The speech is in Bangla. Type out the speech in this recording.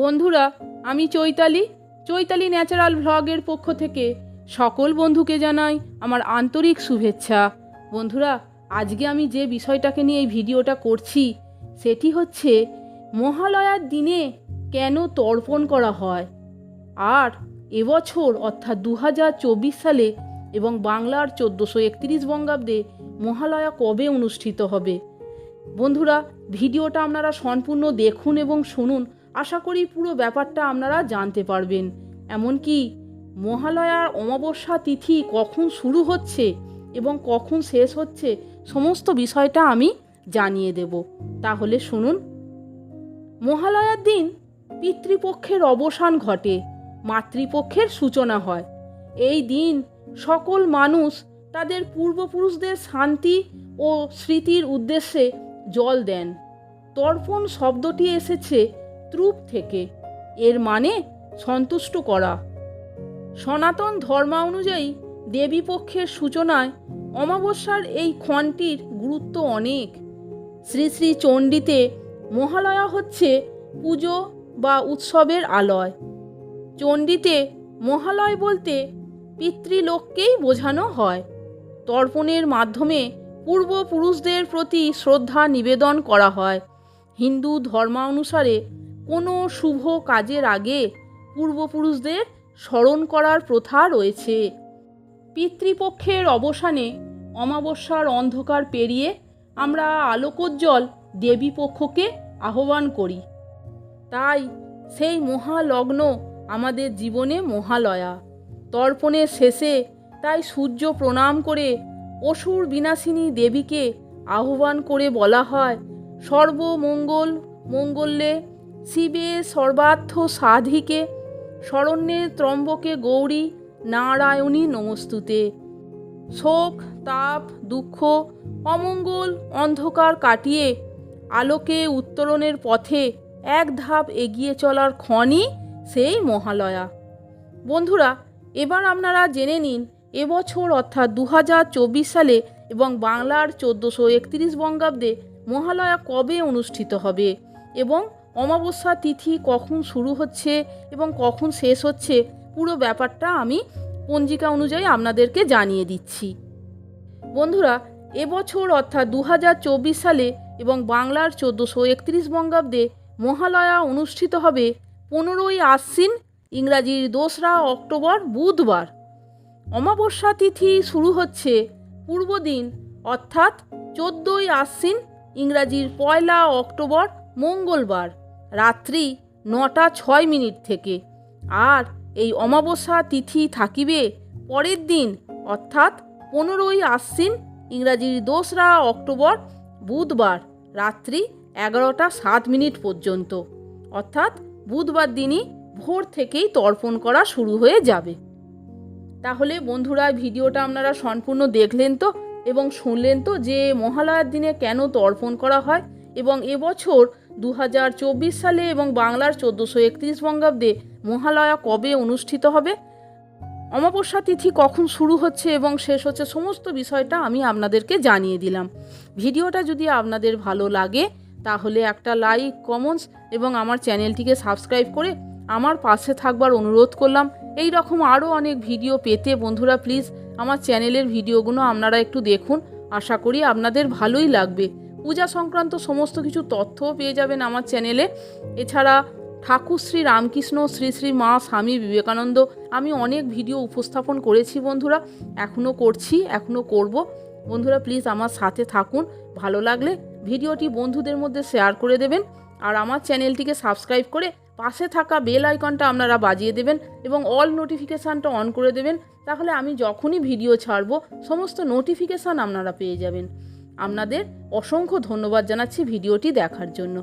বন্ধুরা, আমি চৈতালি। চৈতালি ন্যাচারাল ভ্লগের পক্ষ থেকে সকল বন্ধুকে জানাই আমার আন্তরিক শুভেচ্ছা। বন্ধুরা, আজকে আমি যে বিষয়টাকে নিয়ে এই ভিডিওটা করছি, সেটি হচ্ছে মহালয়ার দিনে কেন তর্পণ করা হয়? আর এবছর, অর্থাৎ দু হাজার চব্বিশ সালে এবং বাংলার চোদ্দোশো একত্রিশ বঙ্গাব্দে মহালয়া কবে অনুষ্ঠিত হবে? বন্ধুরা, ভিডিওটা আপনারা সম্পূর্ণ দেখুন এবং শুনুন। আশা করি পুরো ব্যাপারটা আপনারা জানতে পারবেন। এমনকি মহালয়ার অমাবস্যা তিথি কখন শুরু হচ্ছে এবং কখন শেষ হচ্ছে সমস্ত বিষয়টা আমি জানিয়ে দেব। তাহলে শুনুন। মহালয়ার দিন পিতৃপক্ষের অবসান ঘটে, মাতৃপক্ষের সূচনা হয়। এই দিন সকল মানুষ তাদের পূর্বপুরুষদের শান্তি ও স্মৃতির উদ্দেশ্যে জল দেন। তর্পণ শব্দটি এসেছে ত্রুপ থেকে, এর মানে সন্তুষ্ট করা। সনাতন ধর্মা অনুযায়ী দেবীপক্ষের সূচনায় অমাবস্যার এই ক্ষণটির গুরুত্ব অনেক। শ্রী শ্রী চণ্ডীতে মহালয়া হচ্ছে পুজো বা উৎসবের আলয়। চণ্ডীতে মহালয় বলতে পিতৃলোককেই বোঝানো হয়। তর্পণের মাধ্যমে পূর্বপুরুষদের প্রতি শ্রদ্ধা নিবেদন করা হয়। হিন্দু ধর্মানুসারে কোনো শুভ কাজের আগে পূর্বপুরুষদের স্মরণ করার প্রথা রয়েছে। পিতৃপক্ষের অবসানে অমাবস্যার অন্ধকার পেরিয়ে আমরা আলোকোজ্জ্বল দেবীপক্ষকে আহ্বান করি। তাই সেই মহালগ্ন আমাদের জীবনে মহালয়া। তর্পণের শেষে তাই সূর্য প্রণাম করে অসুর বিনাশিনী দেবীকে আহ্বান করে বলা হয়, সর্বমঙ্গল মঙ্গলে শিবে সর্বার্থ সাধিকে, শরণ্যে ত্রম্বকে গৌরী, নারায়ণী নমস্তুতে। শোক, তাপ, দুঃখ, অমঙ্গল, অন্ধকার কাটিয়ে আলোকে উত্তরণের পথে এক ধাপ এগিয়ে চলার ক্ষণই সেই মহালয়া। বন্ধুরা, এবার আপনারা জেনে নিন এবছর অর্থাৎ দু হাজার চব্বিশ সালে এবং বাংলার চোদ্দোশো একত্রিশ বঙ্গাব্দে মহালয়া কবে অনুষ্ঠিত হবে এবং অমাবস্যা তিথি কখন শুরু হচ্ছে এবং কখন শেষ হচ্ছে, পুরো ব্যাপারটা আমি পঞ্জিকা অনুযায়ী আপনাদেরকে জানিয়ে দিচ্ছি। বন্ধুরা, এবছর অর্থাৎ দু হাজার চব্বিশ সালে এবং বাংলার চোদ্দোশো একত্রিশ বঙ্গাব্দে মহালয়া অনুষ্ঠিত হবে পনেরোই আশ্বিন, ইংরাজির দোসরা অক্টোবর বুধবার। অমাবস্যা তিথি শুরু হচ্ছে পূর্বদিন অর্থাৎ চোদ্দোই আশ্বিন, ইংরাজির পয়লা অক্টোবর মঙ্গলবার। রাত্রি নটা ছয় মিনিট থেকে। আর এই অমাবস্যা তিথি থাকিবে পরের দিন, অর্থাৎ পনেরোই আশ্বিন, ইংরাজির দোসরা অক্টোবর, বুধবার, রাত্রি এগারোটা সাত মিনিট পর্যন্ত। অর্থাৎ বুধবার দিনই ভোর থেকেই তর্পণ করা শুরু হয়ে যাবে। তাহলে বন্ধুরা, ভিডিওটা আপনারা সম্পূর্ণ দেখলেন তো এবং শুনলেন তো যে মহালয়ার দিনে কেন তর্পণ করা হয় এবং এবছর দু হাজার চব্বিশ সালে এবং বাংলার চোদ্দোশো একত্রিশ বঙ্গাব্দে মহালয়া কবে অনুষ্ঠিত হবে? অমাবস্যা তিথি কখন শুরু হচ্ছে এবং শেষ হচ্ছে সমস্ত বিষয়টা আমি আপনাদেরকে জানিয়ে দিলাম। ভিডিওটা যদি আপনাদের ভালো লাগে, তাহলে একটা লাইক, কমেন্টস এবং আমার চ্যানেলটিকে সাবস্ক্রাইব করে আমার পাশে থাকবার অনুরোধ করলাম। এই রকম আরও অনেক ভিডিও পেতে বন্ধুরা, প্লিজ আমার চ্যানেলের ভিডিওগুলো আপনারা একটু দেখুন। আশা করি আপনাদের ভালোই লাগবে। পূজা সংক্রান্ত সমস্ত কিছু তথ্যও পেয়ে যাবেন আমার চ্যানেলে। এছাড়া ঠাকুর শ্রী রামকৃষ্ণ, শ্রী শ্রী মা স্বামী বিবেকানন্দ, আমি অনেক ভিডিও উপস্থাপন করেছি বন্ধুরা, এখনও করছি, এখনও করব। বন্ধুরা প্লিজ আমার সাথে থাকুন, ভালো লাগলে ভিডিওটি বন্ধুদের মধ্যে শেয়ার করে দেবেন আর আমার চ্যানেলটিকে সাবস্ক্রাইব করে পাশে থাকা বেল আইকনটা আপনারা বাজিয়ে দেবেন এবং অল নোটিফিকেশানটা অন করে দেবেন, তাহলে আমি যখনই ভিডিও ছাড়বো, সমস্ত নোটিফিকেশান আপনারা পেয়ে যাবেন। আপনাদের অসংখ্য ধন্যবাদ জানাচ্ছি ভিডিওটি দেখার জন্য।